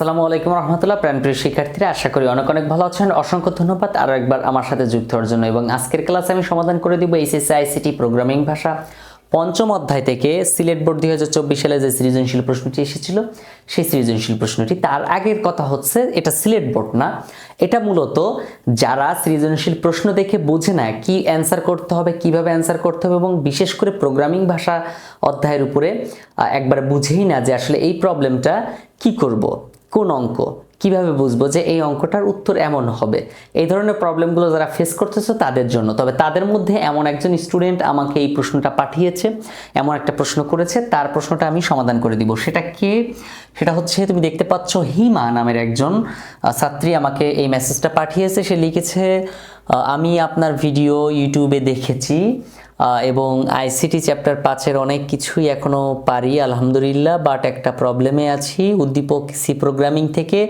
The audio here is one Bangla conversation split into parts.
আসসালামু আলাইকুম রহমতুল্লাহ প্রাণপ্রিয় শিক্ষার্থীরা, আশা করি অনেক অনেক ভালো আছেন। অসংখ্য ধন্যবাদ আরও একবার আমার সাথে যুক্ত হওয়ার জন্য। এবং আজকের ক্লাসে আমি সমাধান করে দিব এইচএসসি, আইসিটি, প্রোগ্রামিং ভাষা। পঞ্চম অধ্যায় থেকে সিলেট বোর্ড দুই হাজার চব্বিশ সালে যে সৃজনশীল প্রশ্নটি এসেছিল, সেই সৃজনশীল প্রশ্নটি, তার আগের কথা হচ্ছে, এটা সিলেট বোর্ড না। এটা মূলত যারা সৃজনশীল প্রশ্ন দেখে বোঝে না কি অ্যান্সার করতে হবে, কীভাবে অ্যান্সার করতে হবে এবং বিশেষ করে প্রোগ্রামিং ভাষা অধ্যায়ের উপরে একবার বুঝেই না যে আসলে এই প্রবলেমটা কি করব। কোন অঙ্ক? কীভাবে বুঝব যে এই অঙ্কটার উত্তর এমন হবে? এই ধরনের প্রবলেমগুলো যারা ফেস করতেছে তাদের জন্য। তবে তাদের মধ্যে এমন একজন স্টুডেন্ট আমাকে এই প্রশ্নটা পাঠিয়েছে, এমন একটা প্রশ্ন করেছে, তার প্রশ্নটা আমি সমাধান করে দিব। সেটা কে? সেটা হচ্ছে, তুমি দেখতে পাচ্ছ হিমা নামের একজন ছাত্রী আমাকে এই মেসেজটা পাঠিয়েছে। সে লিখেছে আমি আপনার ভিডিও ইউটিউবে দেখেছি এবং আইসিটি চ্যাপ্টার পাঁচের অনেক কিছুই এখনও পারি, আলহামদুলিল্লাহ বাট একটা প্রবলেমে আছি। উদ্দীপক সি প্রোগ্রামিং থেকে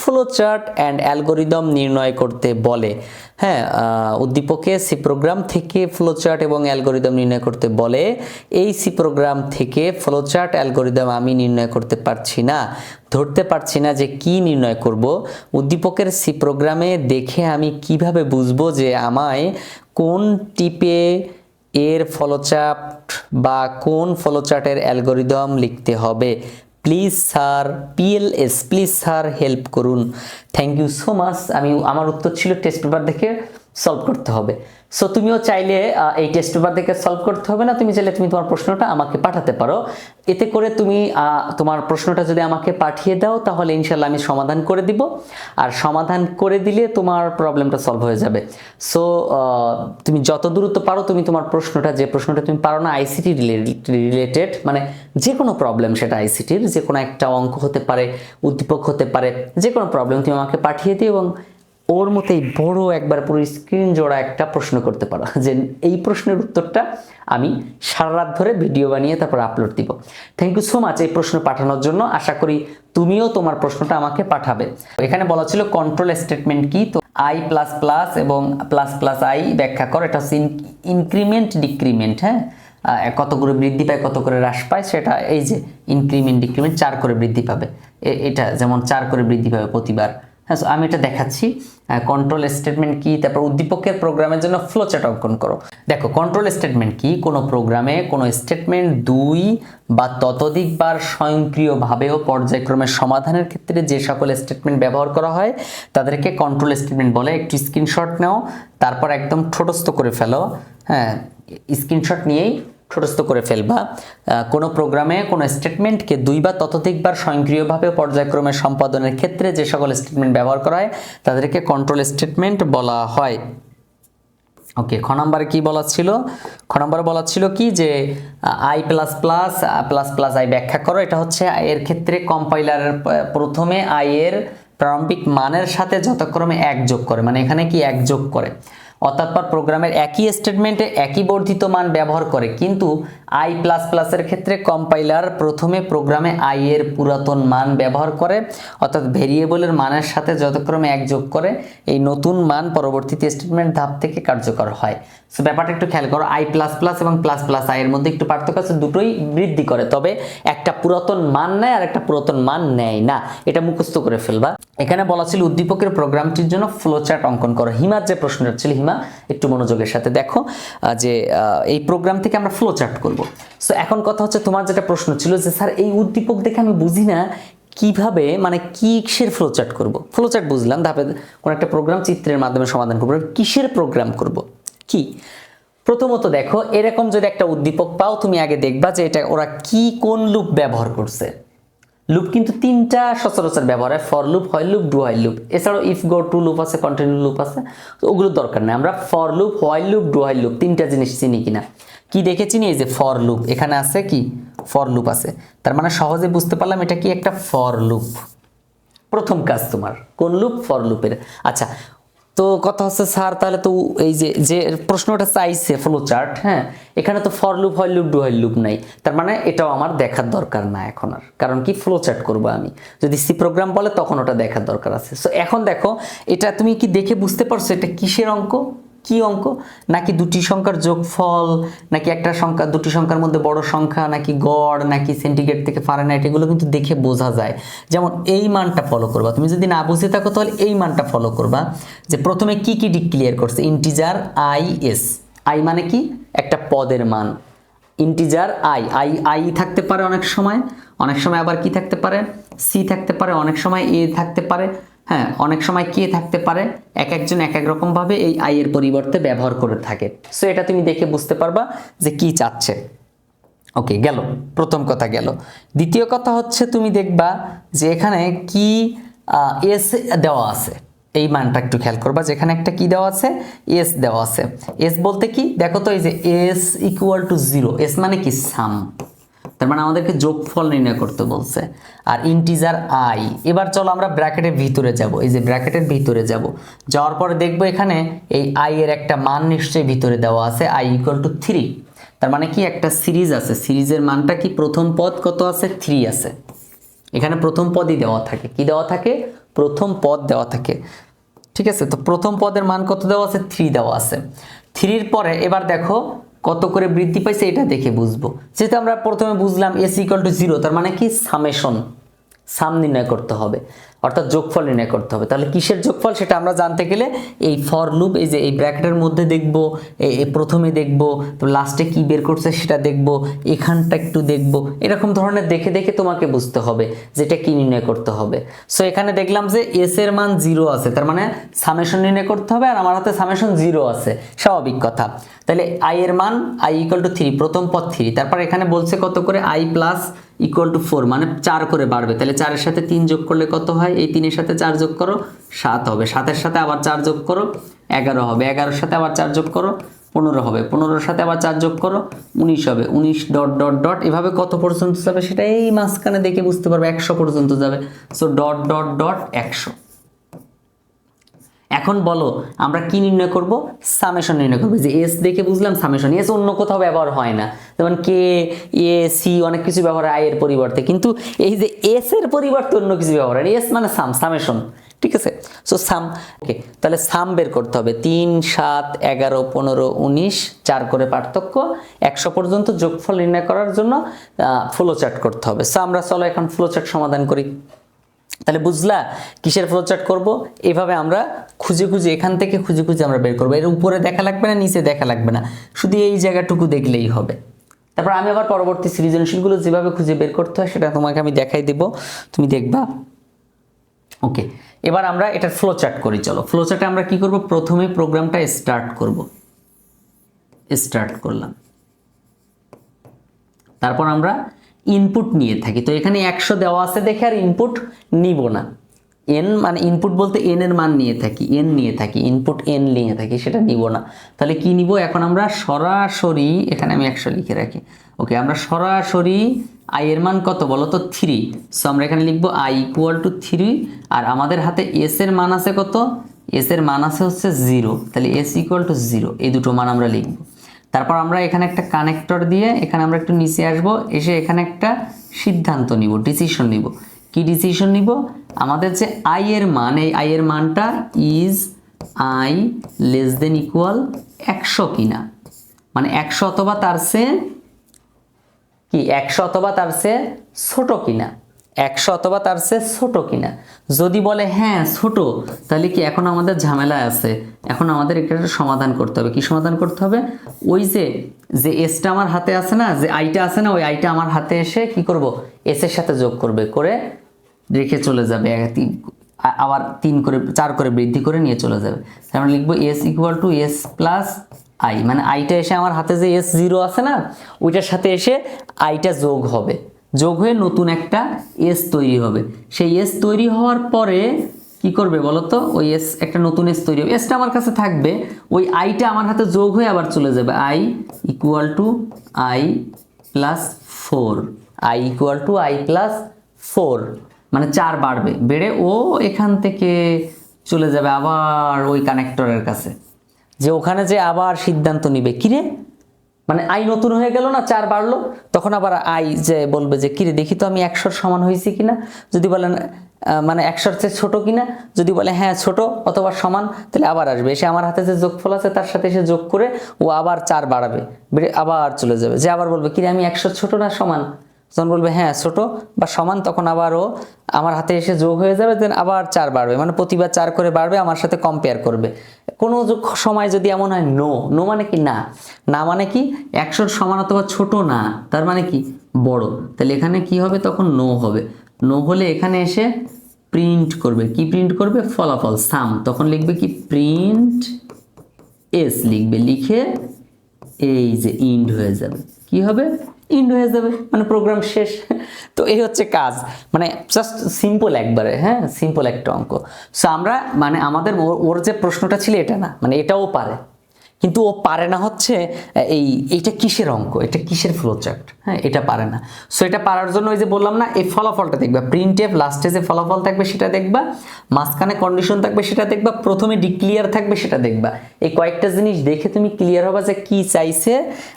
ফ্লো চার্ট অ্যান্ড অ্যালগোরিদম নির্ণয় করতে বলে। হ্যাঁ উদ্দীপকে সি প্রোগ্রাম থেকে ফ্লো চার্ট এবং অ্যালগোরিদম নির্ণয় করতে বলে। এই সি প্রোগ্রাম থেকে ফ্লো চার্ট অ্যালগোরিদম আমি নির্ণয় করতে পারছি না, ধরতে পারছি না যে কি নির্ণয় করব। উদ্দীপকের সি প্রোগ্রামে দেখে আমি কীভাবে বুঝব যে আমায় কোন টিপে এর ফলোচার্ট বা কোন ফলোচার্টের অ্যালগোরিদম লিখতে হবে? Please sir PLS please sir, help করুন। থ্যাংক ইউ সো মাচ আমি, আমার উত্তর ছিল টেস্ট পেপার দেখে। সলভ করতে হবে। সো তুমিও চাইলে এই টেস্ট পেপার দেখে সলভ করতে হবে না, তুমি চাইলে তুমি তোমার প্রশ্নটা আমাকে পাঠাতে পারো। এতে করে তুমি তোমার প্রশ্নটা যদি আমাকে পাঠিয়ে দাও, তাহলে ইনশাল্লাহ আমি সমাধান করে দিব। আর সমাধান করে দিলে তোমার প্রবলেমটা সলভ হয়ে যাবে। সো তুমি যত দ্রুত পারো, তুমি তোমার প্রশ্নটা, যে প্রশ্নটা তুমি পারো না আইসিটি রিলেটেড মানে যে কোনো প্রবলেম সেটা আইসিটির যে কোনো একটা অঙ্ক হতে পারে, উদ্দীপক হতে পারে যে কোনো প্রবলেম তুমি আমাকে পাঠিয়ে দিও এবং ওর মতোই বড় একবার পুরো স্ক্রিন জোড়া একটা প্রশ্ন করতে পারো। যে এই প্রশ্নের উত্তরটা আমি সারা রাত ধরে ভিডিও বানিয়ে তারপর আপলোড দিব। থ্যাংক ইউ সো মাচ এই প্রশ্ন পাঠানোর জন্য। আশা করি তুমিও তোমার প্রশ্নটা আমাকে পাঠাবে। এখানে বলা ছিল কন্ট্রোল স্টেটমেন্ট কি? তো আই প্লাস প্লাস এবং প্লাস প্লাস আই ব্যাখ্যা কর। এটা হচ্ছে ইনক্রিমেন্ট ডিক্রিমেন্ট হ্যাঁ? কত করে বৃদ্ধি পায়, কত করে হ্রাস পায়, সেটা এই যে ইনক্রিমেন্ট ডিক্রিমেন্ট চার করে বৃদ্ধি পাবে। এটা যেমন চার করে বৃদ্ধি পাবে প্রতিবার। হ্যাঁ সো আমি এটা দেখাচ্ছি। কন্ট্রোল স্টেটমেন্ট কি? তারপর উদ্দীপকের প্রোগ্রামের জন্য ফ্লো চার্ট অঙ্কন করো। দেখো কন্ট্রোল স্টেটমেন্ট কি? কোনো প্রোগ্রামে কোনো স্টেটমেন্ট দুই বা ততোধিকবার স্বয়ংক্রিয়ভাবেও পর্যায়ক্রমে সমাধানের ক্ষেত্রে যে সকল স্টেটমেন্ট ব্যবহার করা হয়, তাদেরকে কন্ট্রোল স্টেটমেন্ট বলে। একটু স্ক্রিনশট নাও, তারপর একদম ছোটস্থ করে ফেলো। হ্যাঁ স্ক্রিনশট নিয়েই ছোটস্থ করে ফেলবা। কোনো প্রোগ্রামে কোনো স্টেটমেন্টকে দুই বা ততোধিকবার স্বয়ংক্রিয়ভাবে পর্যায়ক্রমে সম্পাদনের ক্ষেত্রে যে সকল স্টেটমেন্ট ব্যবহার করা হয়, তাদেরকে কন্ট্রোল স্টেটমেন্ট বলা হয়। ওকে খ নাম্বারে কি বলা ছিল? খ নাম্বারে বলা ছিল কি যে i plus plus plus plus i ব্যাখ্যা করো। এটা হচ্ছে এর ক্ষেত্রে কম্পাইলারের প্রথমে আই এর প্রারম্ভিক মানের সাথে যথাক্রমে এক যোগ করে। মানে এখানে কি এক যোগ করে? অর্থাৎ পর প্রোগ্রামের একই স্টেটমেন্টে একই বর্ধিত মান ব্যবহার করে কিন্তু আই প্লাস প্লাসের ক্ষেত্রে কম্পাইলার প্রথমে প্রোগ্রামে আই এর পুরাতন মান ব্যবহার করে, অর্থাৎ ভেরিয়েবলের মানের সাথে যথাক্রমে এক যোগ করে এই নতুন মান পরবর্তীতে স্টেটমেন্ট ধাপ থেকে কার্যকর হয়। সো ব্যাপারটা একটু খেয়াল করো আই প্লাস প্লাস এবং প্লাস প্লাস আই এর মধ্যে একটু পার্থক্য আছে, দুটোই বৃদ্ধি করে, তবে একটা পুরাতন মান নেয় আর একটা পুরাতন মান নেয় না। এটা মুখস্থ করে ফেলবা। এখানে বলা ছিল উদ্দীপকের প্রোগ্রামটির জন্য ফ্লোচার্ট অঙ্কন করো। হিমার যে প্রশ্নটা ছিল, হিমা, একটু মনোযোগের সাথে দেখো যে এই প্রোগ্রাম থেকে আমরা ফ্লোচার্ট করব। সো এখন কথা হচ্ছে তোমার যেটা প্রশ্ন ছিল যে, স্যার, এই উদ্দীপক দেখে আমি বুঝি না কীভাবে মানে কিসের ফ্লোচার্ট করব? ফ্লোচার্ট বুঝলাম, ধাপে কোন একটা প্রোগ্রাম চিত্রের মাধ্যমে সমাধান করব কিসের প্রোগ্রাম করব? কি? প্রথমত দেখো, এরকম যদি একটা উদ্দীপক পাও, তুমি আগে দেখবা যে এটা ওরা কি কোন লুপ ব্যবহার করছে। লুপ কিন্তু তিনটা সচরাচর ব্যবহার হয় for loop while loop do while loop এছাড়াও ইফ গো টু লুপ আছে কন্টিনিউ লুপ আছে, তো ওগুলোর দরকার নেই। আমরা for loop while loop do while loop তিনটা জিনিস চিনি কিনা। কি দেখে চিনি এই যে ফর লুপ এখানে আছে কি? ফর লুপ আছে। তার মানে সহজে বুঝতে পারলাম এটা কি একটা ফর লুপ প্রথম কাজ তোমার, কোন লুপ ফর লুপের আচ্ছা তো কথা হচ্ছে স্যার, তাহলে তো এই যে যে প্রশ্নটা চাইছে ফ্লো চার্ট হ্যাঁ এখানে তো for loop while loop do while loop নাই। তার মানে এটাও আমার দেখার দরকার না এখন আর। কারণ কি? ফ্লো চার্ট করব আমি। যদি সি প্রোগ্রাম বলে, তখন ওটা দেখার দরকার আছে। সো এখন দেখো, এটা তুমি কি দেখে বুঝতে পারছ এটা কিসের অঙ্ক? কি অঙ্ক? নাকি দুটি সংখ্যার যোগফল? নাকি একটা সংখ্যা, দুটি সংখ্যার মধ্যে বড় সংখ্যা? নাকি গড়? নাকি সেন্টিগ্রেড থেকে ফারেনহাইট? এগুলো কিন্তু দেখে বোঝা যায়। যেমন এই মানটা ফলো করবা। তুমি যদি না বুঝে থাকো, তাহলে এই মানটা ফলো করবা। যে প্রথমে কি কি ডিক্লিয়ার করছে? ইন্টিজার আই এস আই মানে কি? একটা পদের মান। ইন্টিজার আই আই আই থাকতে পারে অনেক সময়। অনেক সময় আবার কি থাকতে পারে? সি থাকতে পারে। অনেক সময় এ থাকতে পারে। হ্যাঁ অনেক সময় কে থাকতে পারে? এক একজন এক এক রকমভাবে এই আই এর পরিবর্তে ব্যবহার করে থাকে। সো এটা তুমি দেখে বুঝতে পারবা যে কি চাচ্ছে। ওকে গেল। প্রথম কথা গেল। দ্বিতীয় কথা হচ্ছে তুমি দেখবা যে এখানে কি এস দেওয়া আছে। এই মানটা একটু খেয়াল করবা, যেখানে একটা কি দেওয়া আছে? এস দেওয়া আছে। এস বলতে কি? দেখো তো এই যে S equal to zero S মানে কি? সাম। তার মানে আমাদেরকে যোগফল নির্ণয় করতে বলছে। আর ইন্টিজার আই এবার চলো আমরা ব্র্যাকেটের ভিতরে যাব। এই যে ব্র্যাকেটের ভিতরে যাব। যাওয়ার পরে দেখব এখানে এই আই এর একটা মান নিশ্চয়ই ভিতরে দেওয়া আছে আই ইকুয়াল টু থ্রি তার মানে কি একটা সিরিজ আছে। সিরিজের মানটা কি প্রথম পদ কত আছে? থ্রি আছে। এখানে প্রথম পদই দেওয়া থাকে। কি দেওয়া থাকে? প্রথম পদ দেওয়া থাকে। ঠিক আছে? তো প্রথম পদের মান কত দেওয়া আছে? থ্রি দেওয়া আছে। থ্রির পরে এবার দেখো কত করে বৃদ্ধি পাইছে এটা দেখে বুঝব। যেহেতু আমরা প্রথমে বুঝলাম এস ইকাল টু জিরো তার মানে কি? সামেশন সাম নির্ণয় করতে হবে। অর্থাৎ যোগফল নির্ণয় করতে হবে। তাহলে কিসের যোগফল? সেটা আমরা জানতে গেলে এই ফর লুপ এই যে এই ব্র্যাকেটের মধ্যে দেখব প্রথমে দেখব, তো লাস্টে কি বের করছে সেটা দেখব, এখানটা একটু দেখব। এরকম ধরনের দেখে দেখে তোমাকে বুঝতে হবে যেটা কি নির্ণয় করতে হবে। সো এখানে দেখলাম যে এস এর মান জিরো আছে, তার মানে সামেশন নির্ণয় করতে হবে আর আমার হাতে সামেশন জিরো আছে, স্বাভাবিক কথা। তাহলে আই এর মান আই ইকুয়াল টু থ্রি প্রথম পদ থ্রি তারপর এখানে বলছে কত করে? I plus equal to four মানে চার করে বাড়বে। তাহলে চারের সাথে তিন যোগ করলে কত হয়? এই তিনের সাথে চার যোগ করো, সাত হবে। সাতের সাথে আবার চার যোগ করো, এগারো হবে। এগারোর সাথে আবার চার যোগ করো, পনেরো হবে। পনেরোর সাথে আবার চার যোগ করো, উনিশ হবে। উনিশ ডট ডট ডট, এভাবে কত পর্যন্ত যাবে সেটা এই মাঝখানে দেখে বুঝতে পারবে। একশো পর্যন্ত যাবে। সো ডট ডট ডট একশো। এখন বলো, আমরা কি নির্ণয় করব? সামেশন নির্ণয় করব। যে এস দেখে বুঝলাম সামেশন এস অন্য কোথাও ব্যবহার হয় না। যেমন কে এ সি অনেক কিছু ব্যবহার আই এর পরিবর্তে। কিন্তু এই যে এস এর পরিবর্তে অন্য কিছু ব্যবহার হয় এস মানে সাম, সামেশন। ঠিক আছে? সো সাম ওকে তাহলে সাম বের করতে হবে। তিন, সাত, এগারো, পনেরো, উনিশ, চার করে পার্থক্য। একশো পর্যন্ত যোগফল নির্ণয় করার জন্য ফ্লো চার্ট করতে হবে। সো আমরা চলো এখন ফ্লো চার্ট সমাধান করি। তাহলে বুঝলা কিসের ফ্লোচার্ট করব? এভাবে আমরা খুঁজে খুঁজে, এখান থেকে খুঁজে খুঁজে আমরা বের করব। এর উপরে দেখা লাগবে না, নিচে দেখা লাগবে না। শুধু এই জায়গাটুকু দেখলেই হবে। তারপর আমি আবার পরবর্তী সৃজনশীলগুলো যেভাবে খুঁজে বের করতে হয়, সেটা তোমাকে আমি দেখাই দেব। তুমি দেখবা। ওকে, এবার আমরা এটার ফ্লো চার্ট করি, চলো। ফ্লো চার্টে আমরা কি করব? প্রথমে প্রোগ্রামটা স্টার্ট করব। স্টার্ট করলাম। তারপর আমরা ইনপুট নিয়ে থাকি। তো এখানে একশো দেওয়া আছে দেখে আর ইনপুট নিব না। এন মানে ইনপুট বলতে এন এর মান নিয়ে থাকি এন নিয়ে থাকি ইনপুট এন নিয়ে থাকি, সেটা নিব না। তাহলে কি নিব? এখন আমরা সরাসরি, এখানে আমি একশো লিখে রাখি। ওকে আমরা সরাসরি আই এর মান কত বলো তো? থ্রি সো আমরা এখানে লিখব আই ইকুয়াল টু থ্রি আর আমাদের হাতে এস এর মান আছে কত? এস এর মান আছে হচ্ছে জিরো তাহলে এস ইকুয়াল টু জিরো এই দুটো মান আমরা লিখব। তারপর আমরা এখানে একটা কানেক্টর দিয়ে এখানে আমরা একটু নিচে আসব, এসে এখানে একটা সিদ্ধান্ত নিব ডিসিশন নিব। কি ডিসিশন নিব? আমাদের যে আই এর মান, এই আই এর মানটা is i less than equal একশো কিনা? মানে একশো অথবা তার চেয়ে কি? একশো অথবা তার চেয়ে ছোট কিনা? একশো অথবা তার চেয়ে ছোট কিনা। যদি বলে হ্যাঁ ছোট, তাহলে কি এখন আমাদের ঝামেলা আছে? এখন আমাদের এটা সমাধান করতে হবে। কি সমাধান করতে হবে? ওই যে যে এসটা আমার হাতে আছে না, যে আইটা আছে না, ওই আইটা আমার হাতে এসে কি করব? এস এর সাথে যোগ করবে, করে রেখে চলে যাবে। আবার তিন করে, চার করে বৃদ্ধি করে নিয়ে চলে যাবে। তাহলে আমরা লিখব S equal to S plus i মানে আইটা এসে আমার হাতে যে এস জিরো আছে না, ওইটার সাথে এসে আইটা যোগ হবে। যোগ হয়ে নতুন একটা এস তৈরি হবে। সেই এস তৈরি হওয়ার পরে কি করবে বলো তো? ওই এস একটা নতুন এস তৈরি হবে। এসটা আমার কাছে থাকবে, ওই আইটা আমার হাতে যোগ হয়ে আবার চলে যাবে। I equal to i plus four i equal to i plus four মানে চার বাড়বে। বেড়ে ও এখান থেকে চলে যাবে আবার ওই কানেক্টরের কাছে। যে ওখানে যে আবার সিদ্ধান্ত নিবে। কিরে? মানে আই নতুন হয়ে গেল না, চার বাড়লো? তখন আবার আই যে বলবে যে, কিরে, দেখি তো আমি একশোর সমান হয়েছি কিনা? যদি বলেন মানে একশোর চেয়ে ছোটো কিনা? যদি বলে হ্যাঁ ছোট, অথবা সমান, তাহলে আবার আসবে। এসে আমার হাতে যে যোগফল আছে, তার সাথে এসে যোগ করে ও আবার চার বাড়াবে। বেড়ে আবার চলে যাবে। যে আবার বলবে, কিরে, আমি একশো ছোট না সমান? যখন বলবে হ্যাঁ ছোট বা সমান, তখন আবারও আমার হাতে এসে যোগ হয়ে যাবে দেন আবার চার বাড়বে। মানে প্রতিবার চার করে বাড়বে, আমার সাথে কম্পেয়ার করবে। কোনো সময় যদি এমন হয় নো নো মানে কি? না। না মানে কি? একশোর সমান অথবা ছোট না। তার মানে কি? বড়। তাহলে এখানে কি হবে? তখন নো হবে। নো হলে এখানে এসে প্রিন্ট করবে। কি প্রিন্ট করবে? ফলাফল সাম তখন লিখবে কি? প্রিন্ট এস লিখবে। লিখে এই যে ইন্ড হয়ে যাবে। কি হবে? ইন্ড হয়ে যাবে মানে প্রোগ্রাম শেষ। তো এই হচ্ছে কাজ। মানে জাস্ট সিম্পল একবারে হ্যাঁ? সিম্পল একটা অঙ্ক। সো আমরা মানে আমাদের ওর যে প্রশ্নটা ছিল এটা না মানে এটাও পারে। কিন্তু ও পারে না হচ্ছে এই এইটা কিসের অঙ্ক? এটা কিসের ফ্লোচার্ট হ্যাঁ। এটা পারে না। সো এটা পারার জন্য ওই যে বললাম না এই ফলাফলটা দেখবা। প্রিন্ট এফ লাস্টে যে ফলাফল থাকবে সেটা দেখবা। মাঝখানে কন্ডিশন থাকবে সেটা দেখবা। প্রথমে ডিক্লিয়ার থাকবে সেটা দেখবা। এই কয়েকটা জিনিস দেখে তুমি ক্লিয়ার হবা যে কি চাইছে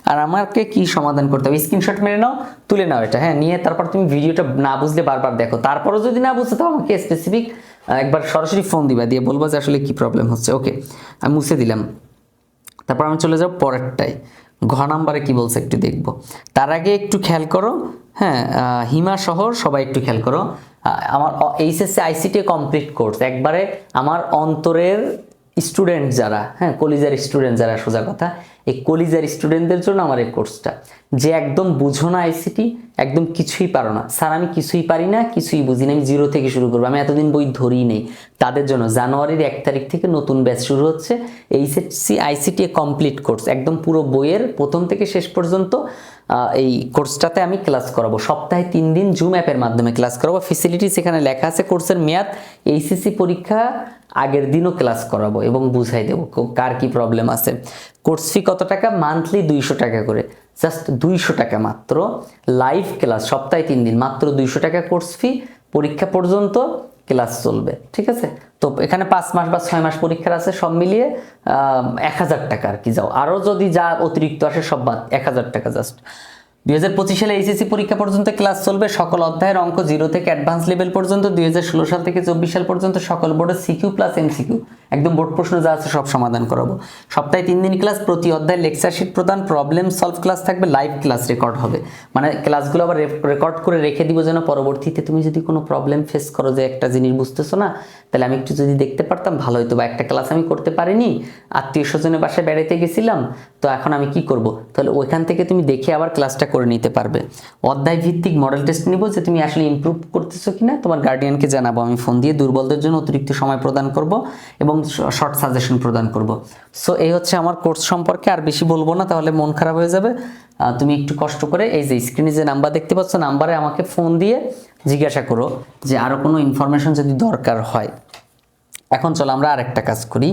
আর আমাকে কি সমাধান করতে হবে। স্ক্রিনশট মেরে নাও তুলে নাও এটা। হ্যাঁ নিয়ে তারপর তুমি ভিডিওটা না বুঝলে বারবার দেখো। তারপরও যদি না বুঝতে তো আমাকে স্পেসিফিক একবার সরাসরি ফোন দিবা। দিয়ে বলব যে আসলে কি প্রবলেম হচ্ছে। ওকে আমি মুছে দিলাম। তারপর আমি চলে যাব পরেরটাই ঘ নাম্বারে কি বলছে একটু দেখব। তার আগে একটু খেয়াল করো হ্যাঁ হিমা শহর সবাই একটু খেয়াল করো। আমার এইচএসসি, আইসিটি কমপ্লিট কোর্স একবারে আমার অন্তরের স্টুডেন্ট যারা হ্যাঁ কলিজার স্টুডেন্ট যারা, সোজা কথা। এই কলিজার স্টুডেন্টদের জন্য আমার এই কোর্সটা। যে একদম বুঝো না আইসিটি, একদম কিছুই পারো না। স্যার, আমি কিছুই পারি না, কিছুই বুঝি না, আমি জিরো থেকে শুরু করব। আমি এতদিন বই ধরি নেই। তাদের জন্য জানুয়ারির এক তারিখ থেকে নতুন ব্যাচ শুরু হচ্ছে। এইচএসসি, আইসিটি কমপ্লিট কোর্স একদম পুরো বইয়ের প্রথম থেকে শেষ পর্যন্ত এই কোর্সটাতে আমি ক্লাস করাবো। সপ্তাহে তিন দিন জুম অ্যাপের মাধ্যমে ক্লাস করাবো। ফেসিলিটিস এখানে লেখা আছে কোর্সের মেয়াদ। এইচএসসি পরীক্ষা আগের দিনও ক্লাস করাবো এবং বুঝাই দেবো কার কি প্রবলেম আছে। কোর্স ফি কত টাকা? মান্থলি দুইশো টাকা করে। জাস্ট দুইশো টাকা মাত্র। লাইভ ক্লাস সপ্তাহে তিন দিন। মাত্র দুইশো টাকা কোর্স ফি পরীক্ষা পর্যন্ত ক্লাস চলবে। ঠিক আছে? তো এখানে পাঁচ মাস বা ছয় মাস পরীক্ষার আছে, সব মিলিয়ে এক হাজার টাকা আর কি। যাও। আরও যদি যা অতিরিক্ত আসে, সব বাদ। এক হাজার টাকা জাস্ট দুই হাজার পঁচিশ সালে এইচএসসি পরীক্ষা পর্যন্ত ক্লাস চলবে। সকল অধ্যায়ের অঙ্ক জিরো থেকে অ্যাডভান্স লেভেল পর্যন্ত, দুই হাজার ষোলো সাল থেকে চব্বিশ সাল পর্যন্ত সকল বোর্ডের সিকিউ প্লাস এমসিকিউ একদম বোর্ড প্রশ্ন যা আছে সব সমাধান করাবো। সপ্তাহে তিন দিন ক্লাস প্রতি অধ্যায় লেকচার শিট প্রদান প্রবলেম সলভ ক্লাস থাকবে লাইভ ক্লাস রেকর্ড হবে। মানে ক্লাসগুলো আবার রেকর্ড করে রেখে দিব যেন পরবর্তীতে তুমি যদি কোনো প্রবলেম ফেস করো যে একটা জিনিস বুঝতেছো না, তাহলে আমি একটু যদি দেখতে পারতাম, ভালো হতো বা একটা ক্লাস আমি করতে পারিনি, আত্মীয় স্বজনের বাসায় বেড়াতে গেছিলাম, তো এখন আমি কি করব? তাহলে ওইখান থেকে তুমি দেখে আবার ক্লাসটা করে নিতে পারবে। অধ্যায় ভিত্তিক মডেল টেস্ট নিব যে তুমি আসলে ইমপ্রুভ করতেছো কিনা। তোমার গার্ডিয়ানকে জানাব, আমি ফোন দিয়ে দুর্বলদের জন্য অতিরিক্ত সময় প্রদান করব এবং শর্ট সাজেশন প্রদান করব। সো এই হচ্ছে আমার কোর্স সম্পর্কে, আর বেশি বলব না, তাহলে মন খারাপ হয়ে যাবে। তুমি একটু কষ্ট করে, এই যে স্ক্রিনে যে নাম্বার দেখতে পাচ্ছ নাম্বারে আমাকে ফোন দিয়ে জিজ্ঞাসা করো যে আরও কোনো ইনফরমেশন যদি দরকার হয়। এখন চলো আমরা আরেকটা কাজ করি।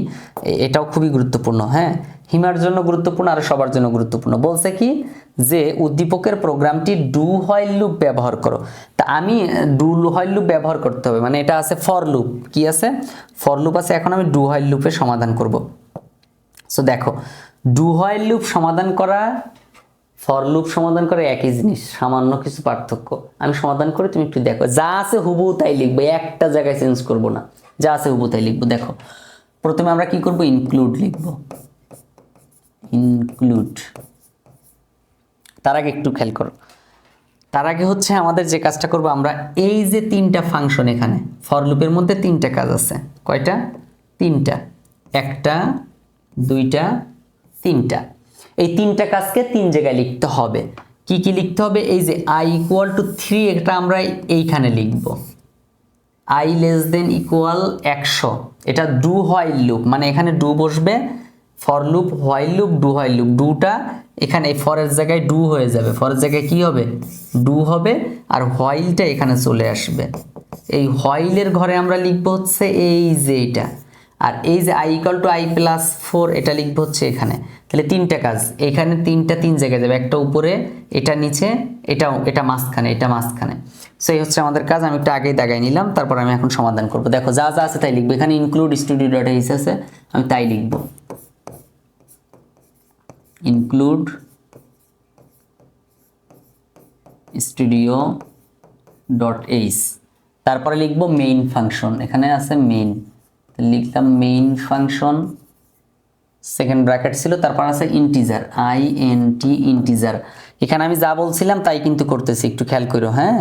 এটাও খুবই গুরুত্বপূর্ণ হ্যাঁ? হিমার জন্য গুরুত্বপূর্ণ আর সবার জন্য গুরুত্বপূর্ণ। বলছে কি যে, উদ্দীপকের প্রোগ্রামটি ডু হয় লুপ ব্যবহার করো। তা আমি ডু হয় লুপ ব্যবহার করতে হবে মানে এটা আছে ফর লুপ কি আছে? ফর লুপ আছে, এখন আমি ডু হয় লুপের সমাধান করব। সো দেখো ডু হয় লুপ সমাধান করা ফর লুপ সমাধান করে একই জিনিস, সামান্য কিছু পার্থক্য। আমি সমাধান করে তুমি একটু দেখো। যা আছে হুবহু তাই লিখব, একটা জায়গায় চেঞ্জ করব না। যা আছে হুবহু তাই লিখব। দেখো, প্রথমে আমরা কি করব? ইনক্লুড লিখব। ইনক্লুড তার আগে একটু খেয়াল করো। তার আগে হচ্ছে আমাদের যে কাজটা করব, আমরা এই যে তিনটা ফাংশন এখানে ফর লুপের মধ্যে তিনটা কাজ আছে। কয়টা? তিনটা। একটা, দুইটা, তিনটা। এই তিনটা কাজকে তিন জায়গায় লিখতে হবে। কি কি লিখতে হবে? এই যে আই ইকুয়াল টু থ্রি এটা আমরা এইখানে লিখব। আই লেস দেন ইকুয়াল একশো। এটা ডু হোয়াইল লুপ মানে এখানে ডু বসবে for loop while loop do while loop ডুটা এখানে এই ফরের জায়গায় ডু হয়ে যাবে। ফরের জায়গায় কি হবে? ডু হবে, আর হোয়াইলটা এখানে চলে আসবে। এই হোয়াইলের ঘরে আমরা লিখব হচ্ছে এই যে এটা। আর এই যে i equal to i plus four এটা লিখব হচ্ছে এখানে। তাহলে তিনটা কাজ। এখানে তিনটা তিন জায়গায় যাবে, একটা উপরে, এটা নিচে, এটা এটা মাঝখানে এটা মাঝখানে। সো এই হচ্ছে আমাদের কাজ, আমি একটু আগেই দাগাই নিলাম, তারপর আমি এখন সমাধান করব। দেখো, যা যা আছে তাই লিখব। এখানে ইনক্লুড স্টুডিও ডট এইচ আছে, আমি তাই লিখব। ইনক্লুড স্টুডিও ডট এইচ তারপরে লিখব মেইন ফাংশন এখানে আছে মেইন লিখলাম মেইন ফাংশন সেকেন্ড ব্র্যাকেট ছিল, তারপর আছে integer i n t integer এখানে আমি যা বলছিলাম তাই কিন্তু করতেছি, একটু খেয়াল করো হ্যাঁ?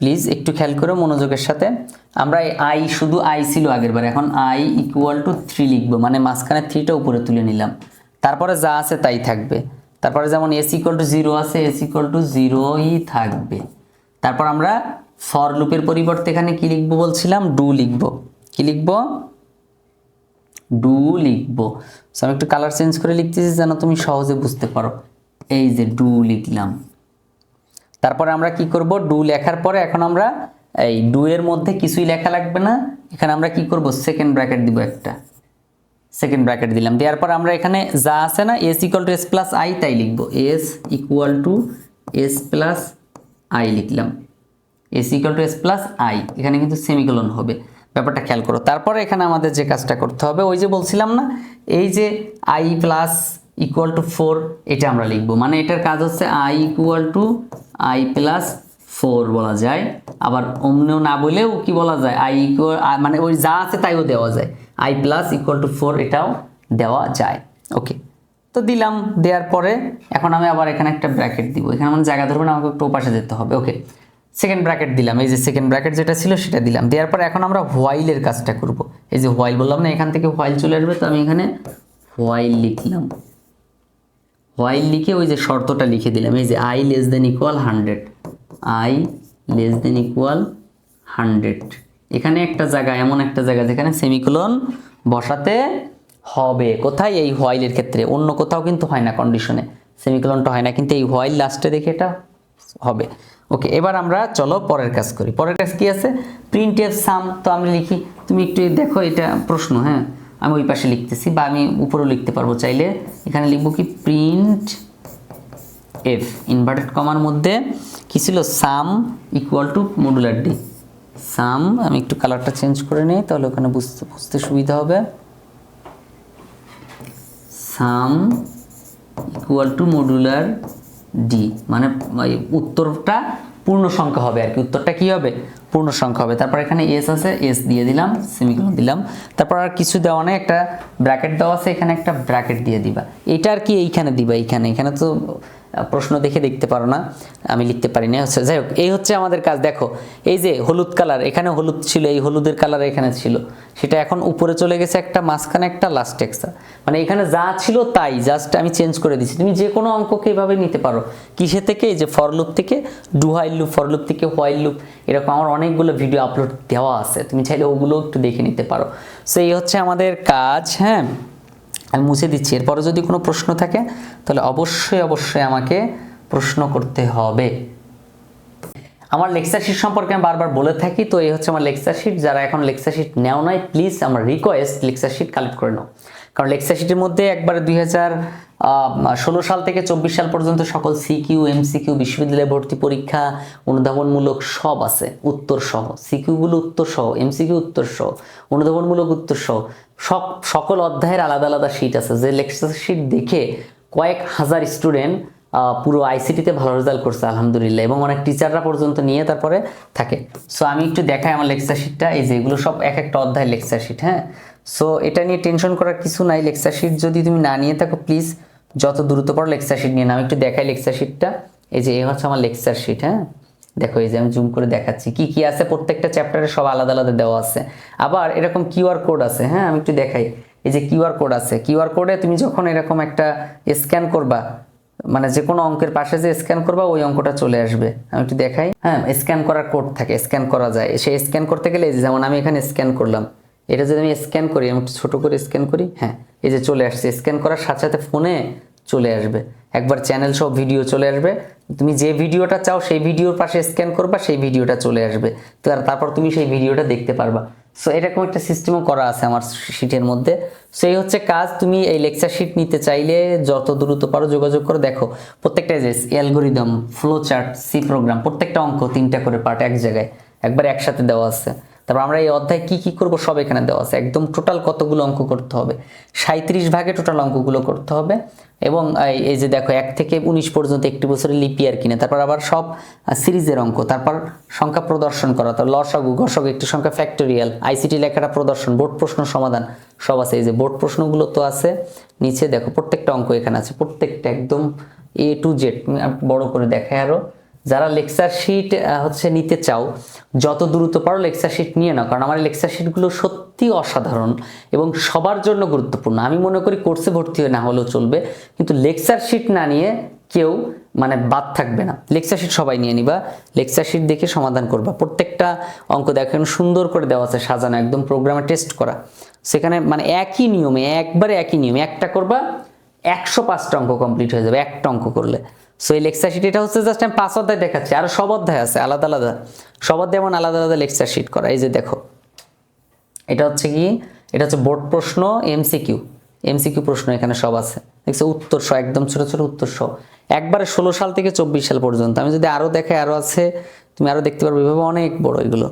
প্লিজ একটু খেয়াল করো মনোযোগের সাথে। আমরা আই শুধু আই ছিল আগের বার এখন আই ইকুয়াল টু থ্রি লিখব মানে মাঝখানে থ্রিটা উপরে তুলে নিলাম। তারপরে যা আছে তাই থাকবে। তারপরে যেমন এস ইকুয়াল টু জিরো আছে এস ইকুয়াল টু জিরোই থাকবে। তারপর আমরা ফর লুপের পরিবর্তে এখানে কি লিখব বলছিলাম? ডু লিখব। কি লিখব? ডু লিখব। সো আমি একটু কালার চেঞ্জ করে লিখতেছি যেন তুমি সহজে বুঝতে পারো। এই যে ডু লিখলাম। তারপরে আমরা কি করব? ডু লেখার পরে এখন আমরা এই ডু এর মধ্যে কিছুই লেখা লাগবে না। এখানে আমরা কি করব? সেকেন্ড ব্র্যাকেট দিব একটা। সেকেন্ড ব্র্যাকেট দিলাম। দেওয়ার পর আমরা এখানে যা আছে না S equal to S plus i তাই লিখব। S equal to S plus i লিখলাম। S equal to S plus i এখানে কিন্তু সেমিকোলন হবে। ব্যাপারটা খেয়াল করো। তারপরে এখানে আমাদের যে কাজটা করতে হবে, ওই যে বলছিলাম না, এই যে i plus equal to four এটা আমরা লিখব। মানে এটার কাজ হচ্ছে i equal to i plus four বলা যায়। আবার অমনেও না বলেও কি বলা যায়? আই ইকুয়াল মানে ওই যা আছে তাইও দেওয়া যায়। I plus equal to four এটাও দেওয়া যায়। ওকে, তো দিলাম, দেওয়ার পরে এখন আমি আবার এখানে একটা ব্র্যাকেট দিব। এখানে আমার জায়গা ধরবে না আমাকে একটু ওপাশে যেতে হবে। ওকে সেকেন্ড ব্র্যাকেট দিলাম। এই যে সেকেন্ড ব্র্যাকেট যেটা ছিল সেটা দিলাম। দেওয়ার পর এখন আমরা হোয়াইলের কাজটা করব। এই যে হোয়াইল বললাম না, এখান থেকে হোয়াইল চলে আসবে, তো আমি এখানে হোয়াইল লিখলাম। হোয়াইল লিখে ওই যে শর্তটা লিখে দিলাম। এই যে i less than equal hundred i less than equal hundred এখানে একটা জায়গা, এমন একটা জায়গা যেখানে সেমিকোলন বসাতে হবে। কোথায়? এই হোয়াইলের ক্ষেত্রে। অন্য কোথাও কিন্তু হয় না কন্ডিশনে সেমিকোলনটা হয় না, কিন্তু এই হোয়াইল লাস্টে দেখে এটা হবে। ওকে এবার আমরা চলো পরের কাজ করি। পরের কাজ কি আছে? প্রিন্ট এফ সাম তো আমি লিখি, তুমি একটু দেখো এটা প্রশ্ন হ্যাঁ? আমি ওই পাশে লিখতেছি বা আমি উপরেও লিখতে পারব চাইলে। এখানে লিখব কি? প্রিন্ট এফ ইনভার্টেড কমার মধ্যে কি ছিল? Sum equal to modular D sum আমি একটু কালারটা চেঞ্জ করে নিই, তাহলে ওখানে বুঝতে বুঝতে সুবিধা হবে। Sum equal to modular D মানে উত্তরটা পূর্ণ সংখ্যা হবে আর কি। উত্তরটা কী হবে? পূর্ণ সংখ্যা হবে। তারপর এখানে এস আছে এস দিয়ে দিলাম সেমিকোলন দিলাম। তারপর আর কিছু দেওয়া নেই, একটা ব্র্যাকেট দেওয়া আছে, এখানে একটা ব্র্যাকেট দিয়ে দিবা। এটা আর কি এইখানে দিবা, এইখানে। এখানে তো প্রশ্ন দেখে দেখতে পারো না, আমি লিখতে পারি না। হচ্ছে যাই হোক, এই হচ্ছে আমাদের কাজ। দেখো, এই যে হলুদ কালার, এখানে হলুদ ছিল, এই হলুদের কালার এখানে ছিল। সেটা এখন উপরে চলে গেছে একটা, মাঝখানে একটা লাস্ট এক্সট্রা মানে এখানে যা ছিল তাই জাস্ট আমি চেঞ্জ করে দিচ্ছি তুমি যে কোনো অঙ্ককে এভাবে নিতে পারো। কিসে থেকে? এই যে ফরলুপ থেকে do while loop for loop থেকে হোয়াইল লুপ এরকম আমার অনেকগুলো ভিডিও আপলোড দেওয়া আছে। তুমি চাইলে ওগুলো একটু দেখে নিতে পারো। সো এই হচ্ছে আমাদের কাজ হ্যাঁ? আমি মুছে দিচ্ছি। এরপরে যদি কোনো প্রশ্ন থাকে, তাহলে অবশ্যই অবশ্যই আমাকে প্রশ্ন করতে হবে। আমার লেকচার শিট সম্পর্কে আমি বারবার বলে থাকি, তো এই হচ্ছে আমার লেকচার শিট। যারা এখন লেকচার শিট নেও নাই প্লিজ আমার রিকোয়েস্ট লেকচার শিট কালেক্ট করে নাও। কারণ লেকচার শিটের মধ্যে একবার দুই হাজার ষোলো সাল থেকে চব্বিশ সাল পর্যন্ত সকল সিকিউ, এমসিকিউ, বিশ্ববিদ্যালয়ে ভর্তি পরীক্ষা অনুধাবনমূলক সব আছে, উত্তর সহ। সিকিউগুলো উত্তর সহ, এমসিকিউ উত্তর সহ, অনুধাবনমূলক উত্তর সহ। সব, সকল অধ্যায়ের আলাদা আলাদা শিট আছে। যে লেকচার শিট দেখে কয়েক হাজার স্টুডেন্ট পুরো আইসিটিতে ভালো রেজাল্ট করছে, আলহামদুলিল্লাহ। এবং অনেক টিচাররা পর্যন্ত নিয়ে তারপরে থাকে। সো আমি একটু দেখাই আমার লেকচার শিটটা এই যে এগুলো সব এক একটা অধ্যায় লেকচার শিট হ্যাঁ? সো এটা নিয়ে টেনশন করার কিছু নাই। লেকচার শিট যদি তুমি না নিয়ে থাকো প্লিজ যত দ্রুত পারো লেকচার শিট নিয়ে নাও। একটু দেখাই লেকচার শিটটা। এই যে এই হচ্ছে আমার লেকচার শিট হ্যাঁ? দেখো এই যে আমি জুম করে দেখাচ্ছি। কি কি আছে? প্রত্যেকটা চ্যাপ্টারে সব আলাদা আলাদা দেওয়া আছে। আবার এরকম কিউআর কোড আছে হ্যাঁ? আমি একটু দেখাই। এই যে কিউআর কোড আছে। কিউআর কোডে তুমি যখন এরকম একটা স্ক্যান করবা মানে যে কোনো অঙ্কের পাশে যে স্ক্যান করবা, ওই অঙ্কটা চলে আসবে। আমি একটু দেখাই। হ্যাঁ স্ক্যান করার কোড থাকে স্ক্যান করা যায়। সেই স্ক্যান করতে গেলে যেমন আমি এখানে স্ক্যান করলাম। এটা যদি আমি স্ক্যান করি আমি একটু ছোটো করে স্ক্যান করি হ্যাঁ এই যে চলে আসছে স্ক্যান করার সাথে সাথে ফোনে চলে আসবে। একবার চ্যানেল সব ভিডিও চলে আসবে। তুমি যে ভিডিওটা চাও, সেই ভিডিওর পাশে স্ক্যান করবা, সেই ভিডিওটা চলে আসবে। তারপর তুমি সেই ভিডিওটা দেখতে পারবা। সো এরকম একটা সিস্টেমও করা আছে আমার শিটের মধ্যে। সো এই হচ্ছে কাজ। তুমি এই লেকচার শিট নিতে চাইলে যত দ্রুত পারো যোগাযোগ করে। দেখো, প্রত্যেকটা যে algorithm flow chart C program প্রত্যেকটা অঙ্ক তিনটা করে পার্ট এক জায়গায়। একবার একসাথে দেওয়া আছে। তারপর আমরা এই অধ্যায় কি কি করব সব এখানে দেওয়া আছে। একদম টোটাল কতগুলো অঙ্ক করতে হবে? সাঁত্রিশ ভাগে টোটাল অঙ্কগুলো করতে হবে এবং এই- যে দেখো, এক থেকে উনিশ পর্যন্ত একটি বছরে লিপিয়ার কিনে, তারপর আবার সব সিরিজের অঙ্ক, তারপর সংখ্যা প্রদর্শন করা তার লসাগু ঘষক একটি সংখ্যা ফ্যাক্টোরিয়াল আইসিটি লেখাটা প্রদর্শন, বোর্ড প্রশ্ন সমাধান, সব আছে। এই যে বোর্ড প্রশ্নগুলো তো আছে, নিচে দেখো প্রত্যেকটা অঙ্ক এখানে আছে, প্রত্যেকটা একদম এ টু জেড বড় করে দেখায় আরও। যারা লেকচার শিট হচ্ছে নিতে চাও, যত দ্রুত পারো লেকচার শিট নিয়ে নাও, কারণ আমার লেকচার শিটগুলো সত্যি অসাধারণ এবং সবার জন্য গুরুত্বপূর্ণ। আমি মনে করি কোর্সে ভর্তি হয়ে না হলেও চলবে, কিন্তু লেকচার শিট না নিয়ে কেউ মানে বাদ থাকবে না। লেকচার শিট সবাই নিয়ে নিবা, লেকচার শিট দেখে সমাধান করবা। প্রত্যেকটা অঙ্ক দেখেন সুন্দর করে দেওয়া আছে, সাজানো, একদম প্রোগ্রামে টেস্ট করা। সেখানে মানে একই নিয়মে, একবারে একই নিয়মে, একটা করবা, একশো পাঁচটা অঙ্ক কমপ্লিট হয়ে যাবে, একটা অঙ্ক করলে। সো এই লেকচার শিট এটা হচ্ছে জাস্ট আমি পাঁচ অধ্যায় দেখাচ্ছি। আরও সব অধ্যায় আছে, আলাদা আলাদা। সব অধ্যায় এমন আলাদা আলাদা লেকচার শিট করা। এই যে দেখো, এটা হচ্ছে কি? এটা হচ্ছে বোর্ড প্রশ্ন এমসিকিউ এমসিকিউ প্রশ্ন এখানে সব আছে। দেখছ, উত্তর সহ, একদম ছোট ছোট উত্তর সহ। একবারে ষোলো সাল থেকে চব্বিশ সাল পর্যন্ত। আমি যদি আরও দেখাই আরও আছে, তুমি আরও দেখতে পারবে, এভাবে অনেক বড় এগুলো।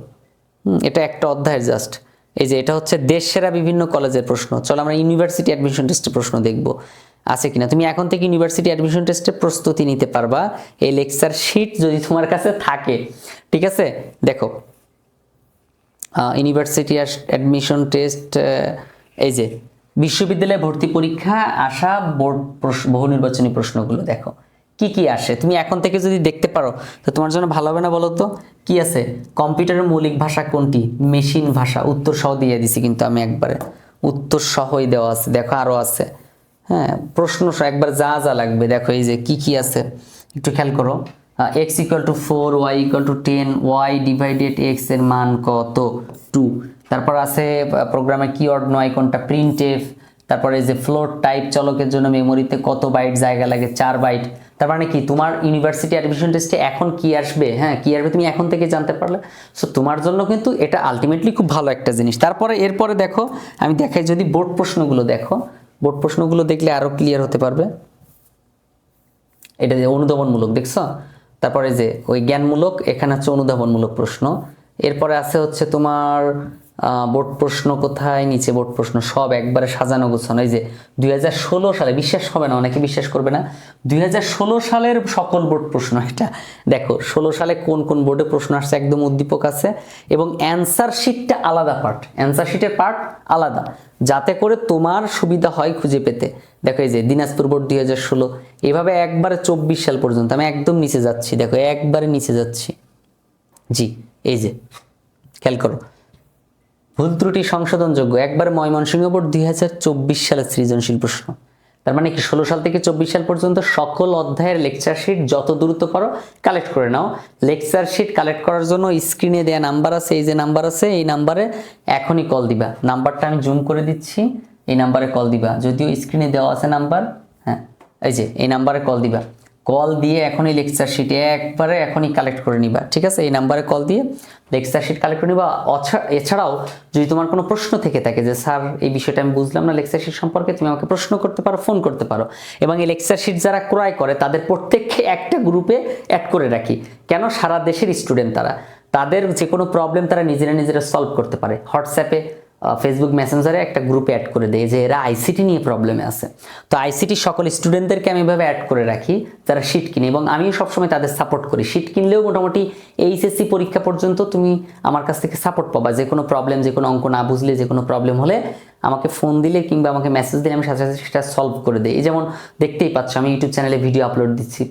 এটা একটা অধ্যায়ের জাস্ট এই যে এটা হচ্ছে দেশ সেরা বিভিন্ন কলেজের প্রশ্ন। চলো আমরা ইউনিভার্সিটি অ্যাডমিশন টেস্টের প্রশ্ন দেখব। আছে কিনা? তুমি এখন থেকে ইউনিভার্সিটি অ্যাডমিশন টেস্টের প্রস্তুতি নিতে পারবা। এই লেকচার শিট যদি তোমার কাছে থাকে, ঠিক আছে? দেখো ইউনিভার্সিটি অ্যাডমিশন টেস্ট এই যে, বিশ্ববিদ্যালয়ে ভর্তি পরীক্ষা আসা বোর্ড বহু নির্বাচনী প্রশ্নগুলো, দেখো, কি কি আসে? তুমি এখন থেকে যদি দেখতে পারো, তো তোমার জন্য ভালো হবে না বলো তো? কি আছে? কম্পিউটারের মৌলিক ভাষা কোনটি? মেশিন ভাষা, উত্তর সহ দিয়ে দিছি কিন্তু আমি একবারে। উত্তর সহই দেওয়া আছে, দেখো আরও আছে। হ্যাঁ প্রশ্ন একবার যা যা লাগবে। দেখো এই যে কি কি আছে, একটু খেয়াল করো। X equal to four Y equal to ten Y divided এক্সের মান কত? টু তারপর আছে প্রোগ্রামে কিওয়ার্ড নয়, কোনটা প্রিন্ট এফ তারপরে যে ফ্লোর টাইপ চলকের জন্য মেমোরিতে কত বাইট জায়গা লাগে? চার বাইট তার মানে কি, তোমার ইউনিভার্সিটি অ্যাডমিশন টেস্টে এখন কি আসবে? হ্যাঁ কি আসবে তুমি এখন থেকে জানতে পারলে। সো তোমার জন্য কিন্তু এটা আলটিমেটলি খুব ভালো একটা জিনিস। তারপরে, এরপরে দেখো, আমি দেখাই যদি বোর্ড প্রশ্নগুলো দেখো। বোর্ড প্রশ্নগুলো দেখলে আরও ক্লিয়ার হতে পারবে। এটা যে অনুধাবনমূলক, দেখছ? তারপরে যে ওই জ্ঞানমূলক, এখানে হচ্ছে অনুধাবনমূলক প্রশ্ন। এরপরে আছে হচ্ছে তোমার বোর্ড প্রশ্ন কোথায়, নিচে বোর্ড প্রশ্ন সব একবারে সাজানো গোছানো। এই যে দুই হাজার ষোলো সালে, বিশ্বাস হবে না, অনেকে বিশ্বাস করবে না। দুই হাজার ষোলো সালের সকল বোর্ড প্রশ্ন এটা। দেখো, ষোলো সালে কোন কোন বোর্ডে প্রশ্ন আসছে, একদম উদ্দীপক আছে। এবং অ্যান্সার শিটটা আলাদা পার্ট অ্যান্সার শিটের পার্ট আলাদা। যাতে করে তোমার সুবিধা হয় খুঁজে পেতে। দেখো এই যে দিনাজপুর বোর্ড দুই হাজার ষোলো, এভাবে একবারে চব্বিশ সাল পর্যন্ত আমি একদম নিচে যাচ্ছি, দেখো একবারে নিচে যাচ্ছি। জি, এই যে, খেয়াল করো। ভুল ত্রুটি সংশোধনযোগ্য, একবার ময়মনসিংহ বোর্ড দুই হাজার চব্বিশ সালের সৃজনশীল প্রশ্ন। তার মানে কি ষোলো সাল থেকে চব্বিশ সাল পর্যন্ত সকল অধ্যায়ের লেকচার শিট যত দ্রুত পারো কালেক্ট করে নাও। লেকচার শিট কালেক্ট করার জন্য স্ক্রিনে দেওয়া নাম্বার আছে, এই যে নাম্বার আছে, এই নাম্বারে এখনই কল দিবা। নাম্বারটা আমি জুম করে দিচ্ছি, এই নাম্বারে কল দিবা। যদিও স্ক্রিনে দেওয়া আছে নাম্বার হ্যাঁ এই যে, এই নাম্বারে কল দিবা। কল দিয়ে এখনই লেকচার শিট একবারে এখনই কালেক্ট করে নিবা, ঠিক আছে? এই নাম্বারে কল দিয়ে লেকচার শিট কালেক্ট করে নিবা। এছাড়াও যদি তোমার কোনো প্রশ্ন থেকে থাকে যে, স্যার, এই বিষয়টা আমি বুঝলাম না লেকচার শিট সম্পর্কে, তুমি আমাকে প্রশ্ন করতে পারো ফোন করতে পারো। এবং এই লেকচার শিট যারা ক্রয় করে, তাদের প্রত্যেককে একটা গ্রুপে অ্যাড করে রাখি। কেন? সারা দেশের স্টুডেন্ট তারা। তাদের যে কোনো প্রবলেম তারা নিজেরা নিজেরা সলভ করতে পারে। হোয়াটসঅ্যাপে ফেসবুক মেসেঞ্জারে একটা গ্রুপে অ্যাড করে দেয় যে এরা আইসিটি নিয়ে প্রবলেমে আছে। তো আইসিটি সকল স্টুডেন্টদেরকে আমি এভাবে অ্যাড করে রাখি, যারা শিট কিনে এবং আমিও সবসময় তাদের সাপোর্ট করি। শিট কিনলেও মোটামুটি এইচএসসি পরীক্ষা পর্যন্ত তুমি আমার কাছ থেকে সাপোর্ট পাবা। যে কোনো প্রবলেম যে কোনো অঙ্ক না বুঝলে, যে কোনো প্রবলেম হলে আমাকে ফোন দিলে কিংবা আমাকে মেসেজ দিলে আমি সাথে সাথে সেটা সলভ করে দিই। এই যেমন দেখতেই পাচ্ছ, আমি ইউটিউব চ্যানেলে ভিডিও আপলোড দিচ্ছি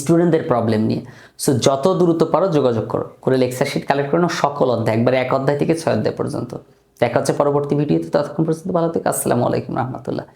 স্টুডেন্টদের প্রবলেম নিয়ে। সো যত দ্রুত পারো যোগাযোগ করো। করে লেকচার শিট কালেক্ট করে নাও সকল অধ্যায়, একবার এক অধ্যায় থেকে ছয় অধ্যায় পর্যন্ত। দেখা হচ্ছে পরবর্তী ভিডিওতে ততক্ষণ পর্যন্ত ভালো থেকে। আসসালামু আলাইকুম রহমতুল্লাহ।